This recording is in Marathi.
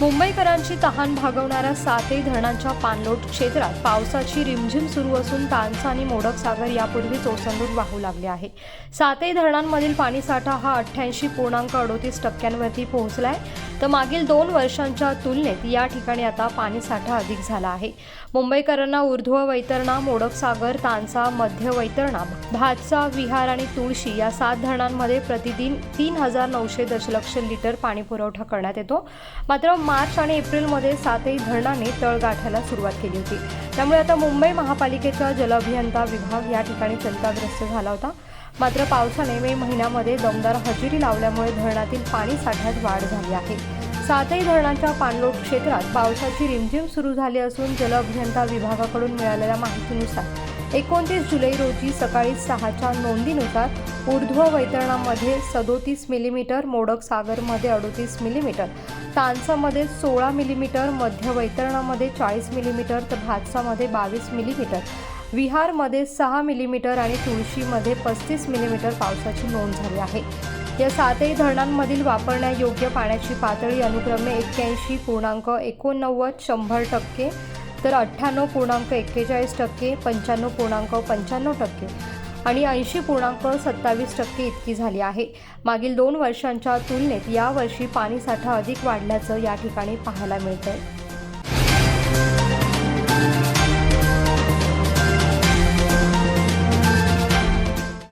मुंबईकरांची तहान भागवणाऱ्या सातही धरणांच्या पाणलोट क्षेत्रात पावसाची रिमझिम सुरू असून तानसा आणि मोडक सागर यापूर्वीच ओसंडून वाहू लागले आहे. सातही धरणांमधील पाणीसाठा हा अठ्ठ्याऐंशी पूर्णांक अडोतीस टक्क्यांवरती पोहोचलाय. तर मागील दोन वर्षांच्या तुलनेत या ठिकाणी आता पाणीसाठा अधिक झाला आहे. मुंबईकरांना ऊर्ध्व वैतरणा मोडक सागर तानसा मध्य वैतरणा भातसा विहार आणि तुळशी या सात धरणांमध्ये प्रतिदिन तीन हजार नऊशे दशलक्ष लिटर पाणीपुरवठा करण्यात येतो. मात्र मार्च आणि एप्रिलमध्ये सातही धरणांनी तळ गाठायला सुरुवात केली होती. त्यामुळे आता मुंबई महापालिकेचा जलअभियंता विभाग या ठिकाणी चिंताग्रस्त झाला होता. मात्र पावसाने मे महिन्यामध्ये दमदार हजेरी लावल्यामुळे धरणातील पाणी साठ्यात वाढ झाली आहे. सातही धरणांच्या पाणलोट क्षेत्रात पावसाची रिमझिम सुरू झाली असून जलअभियंता विभागाकडून मिळालेल्या माहितीनुसार एकोणतीस जुलै रोजी सकाळी सहाच्या नोंदीनुसार ऊर्ध्व वैतरणामध्ये सदोतीस मिलीमीटर मोडक सागरमध्ये अडोतीस मिलीमीटर तानसामध्ये सोळा मिलीमीटर मध्य वैतरणामध्ये चाळीस मिलीमीटर तर भातसामध्ये बावीस मिलीमीटर विहारमध्ये सहा मिलीमीटर आणि तुळशीमध्ये पस्तीस मिलीमीटर पावसाची नोंद झाली आहे. या सातही धरणांमधील वापरण्यायोग्य पाण्याची पातळी अनुक्रमे एक्क्याऐंशी पूर्णांक एकोणनव्वद शंभर टक्के तर अठ्ठ्याण्णव पूर्णांक एक्केचाळीस टक्के पंच्याण्णव पूर्णांक पंच्याण्णव टक्के आणि ऐंशी पूर्णांक सत्तावीस टक्के इतकी झाली आहे. मागील दोन वर्षांच्या तुलनेत यावर्षी पाणीसाठा अधिक वाढल्याचं या ठिकाणी पाहायला मिळतंय.